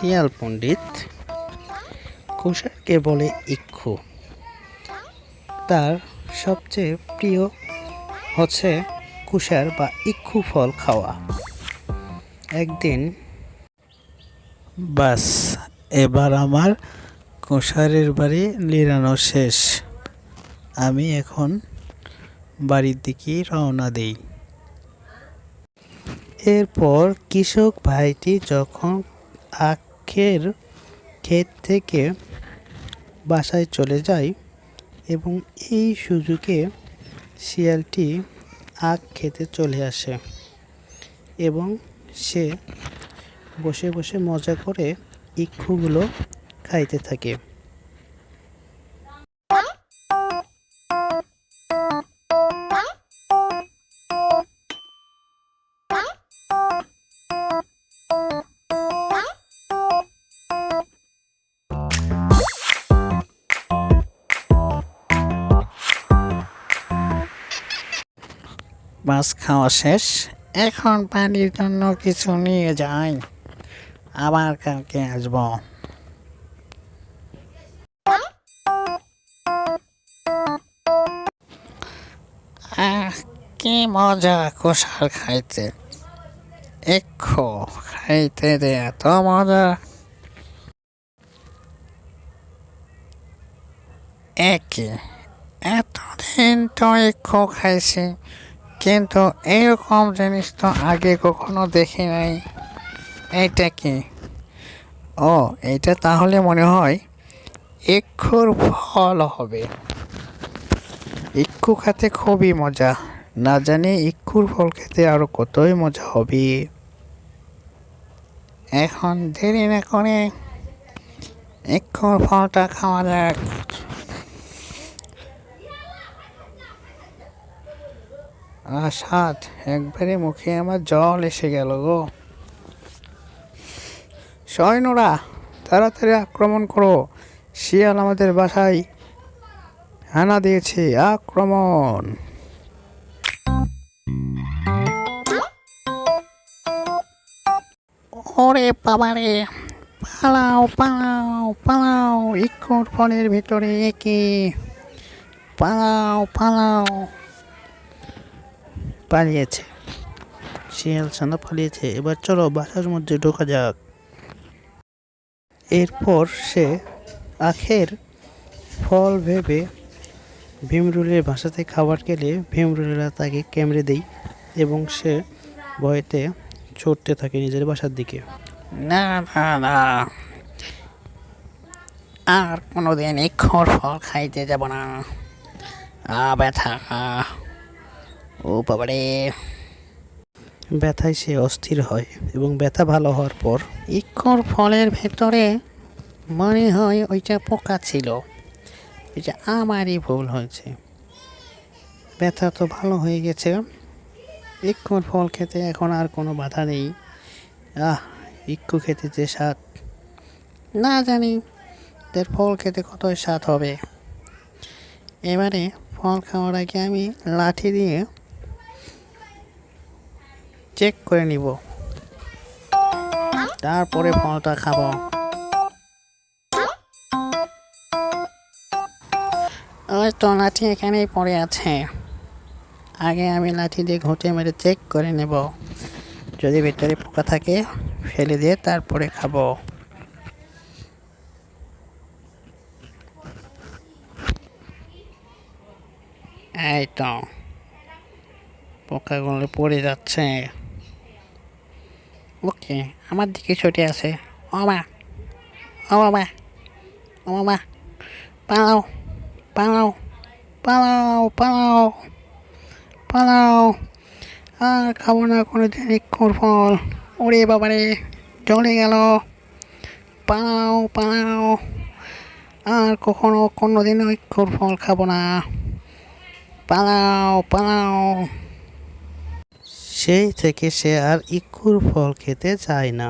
শিয়াল পণ্ডিত কুষারকে বলে ইক্ষু। তার সবচেয়ে প্রিয় হচ্ছে কুষার বা ইক্ষু ফল খাওয়া। একদিন বাস, এবার আমার কুষারের বাড়ি লিরানো শেষ। আমি এখন বাড়ির দিকে রওনা দেই। এরপর কৃষক ভাইটি যখন আখের ক্ষেত থেকে বাসায় চলে যায় এবং এই সুযোগে শিয়ালটি আখ খেতে চলে আসে এবং সে বসে বসে মজা করে ইক্ষুগুলো খাইতে থাকে। মাছ খাওয়া শেষ, এখন পানির জন্য কিছু নিয়ে যাই। আবার কালকে আসব। কি মজা কোষার খাইতে। একটু খাইতে দে এত মজা। একে, এতদিন তো একটু খাইছি। কিন্তু এরকম জিনিস তো আগে কখনো দেখি নাই। এইটা কি? ও এটা তাহলে মনে হয় ইক্ষুর ফল হবে। ইক্ষু খেতে খুবই মজা। না জানি ইক্ষুর ফল খেতে আরও কতই মজা হবে। এখন দেরি না করে ইক্ষুর ফলটা খাওয়া যাক। আহ স্বাদ একবারে মুখে আমার জল এসে গেল গো। সৈন্যরা, তাড়াতাড়ি আক্রমণ করো। শিয়াল আমাদের বাসায় হানা দিয়েছে, আক্রমণ। ওরে বাবারে, পালাও পালাও পালাও, ইক্ষুর ফলের ভিতরে একে। পালাও পালাও। পালিয়েছে। শিয়াল ছানা পালিয়েছে। এবার চলো বাসার মধ্যে ঢোকা যাক। এরপর সে আখের ফল ভেবে ভীমরুলের বাসাতে খাবার খেলে ভীমরুলেরা তাকে ক্যামড়ে দেয় এবং সে ভয়েতে ছুটতে থাকে নিজের বাসার দিকে। না না না। আর কোনোদিন ইক্ষর ফল খাইতে যাব না। আ, ব্যথা। ও বাবারে। ব্যথায় সে অস্থির হয় এবং ব্যথা ভালো হওয়ার পর ইক্ষর ফলের ভেতরে মনে হয় ওইটা পোকা ছিল। এটা আমারই ভুল হয়েছে। ব্যথা তো ভালো হয়ে গেছে। ইক্ষুর ফল খেতে এখন আর কোনো বাধা নেই। আহ ইক্ষু খেতে যে স্বাদ। না জানি এর ফল খেতে কতই স্বাদ হবে। এবারে ফল খাওয়ার আগে আমি লাঠি দিয়ে চেক করে নিব। তারপরে ফলটা খাব। ওই তো লাঠি এখানেই পড়ে আছে। আগে আমি লাঠি দিয়ে ঘুঁটে মেরে চেক করে নেব। যদি ভেতরে পোকা থাকে, ফেলে দিয়ে তারপরে খাব। এই তো, পোকাগুলো পড়ে যাচ্ছে। ওকে আমার দিকে ছুটে আছে ও মা, ও বাবা ও বাবা পালাও পালাও পালাও পালাও পালাও। আর খাব না কোনো দিন ইক্ষুর ফল। ওরে বাবারে চলে গেল। পালাও পালাও। আর কখনো কোনো দিন ইক্ষুর ফল খাব না। পালাও পালাও। সেই থেকে সে আর ইক্ষুর ফল খেতে চায় না।